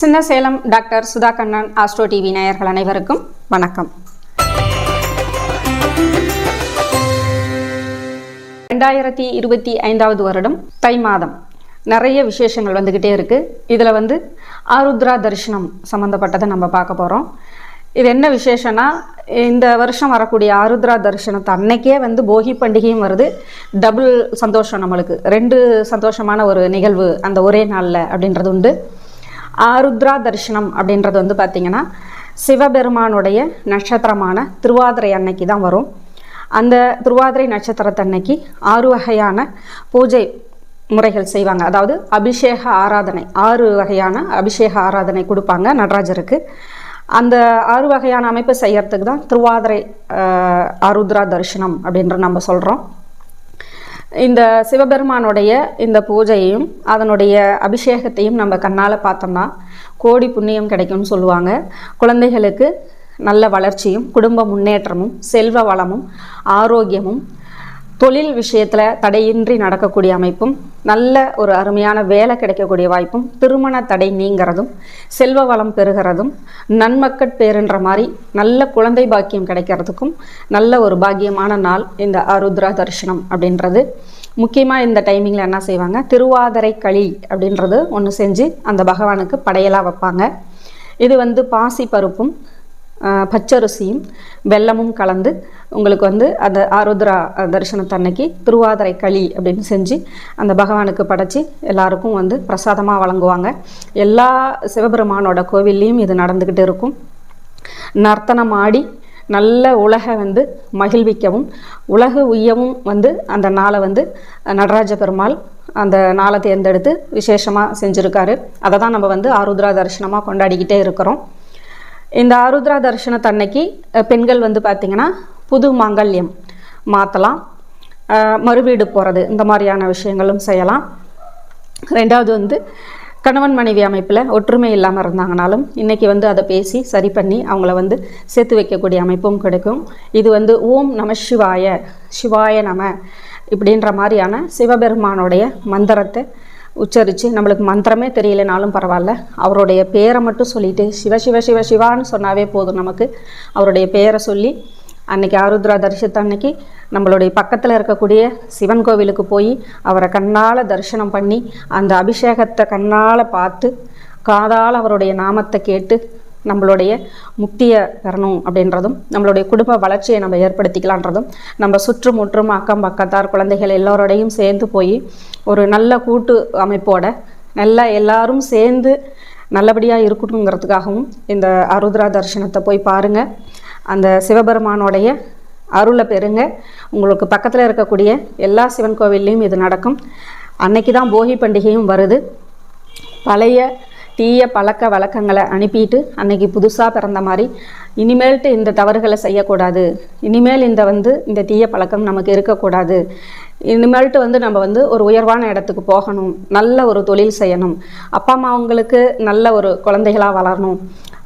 சின்ன Salem doctor Sudha Kannan Astro TV நேயர்கள் அனைவருக்கும் வணக்கம். ரெண்டாயிரத்தி இருபத்தி ஐந்தாவது வருடம் தை மாதம். நிறைய விசேஷங்கள் வந்துக்கிட்டே இருக்குது இதில் வந்து ஆருத்ரா தரிசனம் சம்மந்தப்பட்டதை நம்ம பார்க்க போகிறோம் இது என்ன விசேஷம்னா இந்த வருஷம் வரக்கூடிய ஆருத்ரா தரிசனத்தை அன்னைக்கே வந்து போகி பண்டிகையும் வருது. டபுள் சந்தோஷம் நம்மளுக்கு. ரெண்டு சந்தோஷமான ஒரு நிகழ்வு அந்த ஒரே நாளில் அப்படின்றது உண்டு. ஆருத்ரா தரிசனம் அப்படின்றது வந்து பார்த்திங்கன்னா சிவபெருமானுடைய நட்சத்திரமான திருவாதிரை அன்னைக்கு தான் வரும். அந்த திருவாதிரை நட்சத்திரத்தன்னைக்கு ஆறு வகையான பூஜை முறைகள் செய்வாங்க. அதாவது அபிஷேக ஆராதனை ஆறு வகையான அபிஷேக ஆராதனை கொடுப்பாங்க நடராஜருக்கு. அந்த ஆறு வகையான அமைப்பு செய்யறதுக்கு தான் திருவாதிரை ஆருத்ரா தரிசனம் அப்படின்ற நம்ம சொல்கிறோம் இந்த சிவபெருமானுடைய இந்த பூஜையையும் அதனுடைய அபிஷேகத்தையும் நம்ம கண்ணால் பார்த்தோம்னா கோடி புண்ணியம் கிடைக்கும்னு சொல்லுவாங்க. குழந்தைகளுக்கு நல்ல வளர்ச்சியும் குடும்ப முன்னேற்றமும் செல்வ வளமும் ஆரோக்கியமும் தொழில் விஷயத்தில் தடையின்றி நடக்கக்கூடிய அமைப்பும் நல்ல ஒரு அருமையான வேலை கிடைக்கக்கூடிய வாய்ப்பும் திருமண தடை நீங்கிறதும் செல்வ வளம் பெறுகிறதும் நன்மக்கட் பேருன்ற மாதிரி நல்ல குழந்தை பாக்கியம் கிடைக்கிறதுக்கும் நல்ல ஒரு பாக்கியமான நாள் இந்த அருத்ரா தரிசனம் அப்படின்றது. முக்கியமாக இந்த டைமிங்கில் என்ன செய்வாங்க? திருவாதிரை களி அப்படின்றது ஒன்று செஞ்சு அந்த பகவானுக்கு படையலாக வைப்பாங்க. இது வந்து பாசி பருப்பும் பச்சரிசியும் வெல்லமும் கலந்து உங்களுக்கு வந்து அந்த ஆருத்ரா தரிசனத்தன்னைக்கு திருவாதிரை களி அப்படின்னு செஞ்சு அந்த பகவானுக்கு படைச்சி எல்லாருக்கும் வந்து பிரசாதமாக வழங்குவாங்க. எல்லா சிவபெருமானோட கோவில்லையும் இது நடந்துக்கிட்டு இருக்கும். நர்த்தனம் ஆடி நல்ல உலக வந்து மகிழ்விக்கவும் உலக உய்யவும் வந்து அந்த நாளை வந்து நடராஜ பெருமாள் அந்த நாளை தேர்ந்தெடுத்து விசேஷமாக செஞ்சுருக்காரு. அதை தான் நம்ம வந்து ஆருத்ரா தரிசனமாக கொண்டாடிக்கிட்டே இருக்கிறோம். இந்த ஆருத்ரா தரிசனத்தன்னைக்கு அன்னைக்கு பெண்கள் வந்து பார்த்திங்கன்னா புது மாங்கல்யம் மாற்றலாம் மறுவீடு போகிறது இந்த மாதிரியான விஷயங்களும் செய்யலாம். ரெண்டாவது வந்து கணவன் மனைவி அமைப்பில் ஒற்றுமை இல்லாமல் இருந்தாங்கனாலும் இன்றைக்கி வந்து அதை பேசி சரி பண்ணி அவங்கள வந்து சேர்த்து வைக்கக்கூடிய அமைப்பும் கிடைக்கும். இது வந்து ஓம் நம சிவாய சிவாய நம இப்படின்ற மாதிரியான சிவபெருமானுடைய மந்திரத்தை உச்சரித்து நம்மளுக்கு மந்திரமே தெரியலனாலும் பரவாயில்ல. அவருடைய பேரை மட்டும் சொல்லிட்டு சிவ சிவ சிவ சிவான்னு சொன்னாவே போதும் நமக்கு. அவருடைய பேரை சொல்லி அன்னைக்கு ஆருத்ரா தரிசனத்து அன்னைக்கு நம்மளுடைய பக்கத்தில் இருக்கக்கூடிய சிவன் கோவிலுக்கு போய் அவரை கண்ணால் தரிசனம் பண்ணி அந்த அபிஷேகத்தை கண்ணால் பார்த்து காதால் அவருடைய நாமத்தை கேட்டு நம்மளுடைய முக்தியை பெறணும் அப்படின்றதும் நம்மளுடைய குடும்ப வளர்ச்சியை நம்ம ஏற்படுத்திக்கலான்றதும் நம்ம சுற்றும் முற்றும் அக்கம் பக்கத்தார் குழந்தைகள் எல்லோரோடையும் சேர்ந்து போய் ஒரு நல்ல கூட்டு அமைப்போட நல்லா எல்லாரும் சேர்ந்து நல்லபடியாக இருக்கணுங்கிறதுக்காகவும் இந்த அருத்ரா தரிசனத்தை போய் பாருங்கள் அந்த சிவபெருமானோடைய அருளை பெறுங்க. உங்களுக்கு பக்கத்தில் இருக்கக்கூடிய எல்லா சிவன் கோவில்லையும் இது நடக்கும். அன்னைக்கு தான் போகி பண்டிகையும் வருது. பழைய தீய பழக்க வழக்கங்களை அனுப்பிட்டு அன்னைக்கு புதுசாக பிறந்த மாதிரி இனிமேல்ட்டு இந்த தவறுகளை செய்யக்கூடாது. இனிமேல் இந்த வந்து இந்த தீய பழக்கம் நமக்கு இருக்கக்கூடாது. இனிமேல்ட்டு வந்து நம்ம வந்து ஒரு உயர்வான இடத்துக்கு போகணும். நல்ல ஒரு தொழில் செய்யணும். அப்பா அம்மா அவங்களுக்கு நல்ல ஒரு குழந்தைகளாக வளரணும்.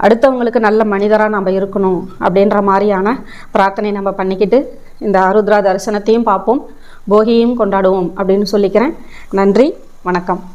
அடுத்தவங்களுக்கு நல்ல மனிதராக நம்ம இருக்கணும் அப்படின்ற மாதிரியான பிரார்த்தனை நம்ம பண்ணிக்கிட்டு இந்த அருத்ரா தரிசனத்தையும் பார்ப்போம். போகியையும் கொண்டாடுவோம் அப்படின்னு சொல்லிக்கிறேன். நன்றி வணக்கம்.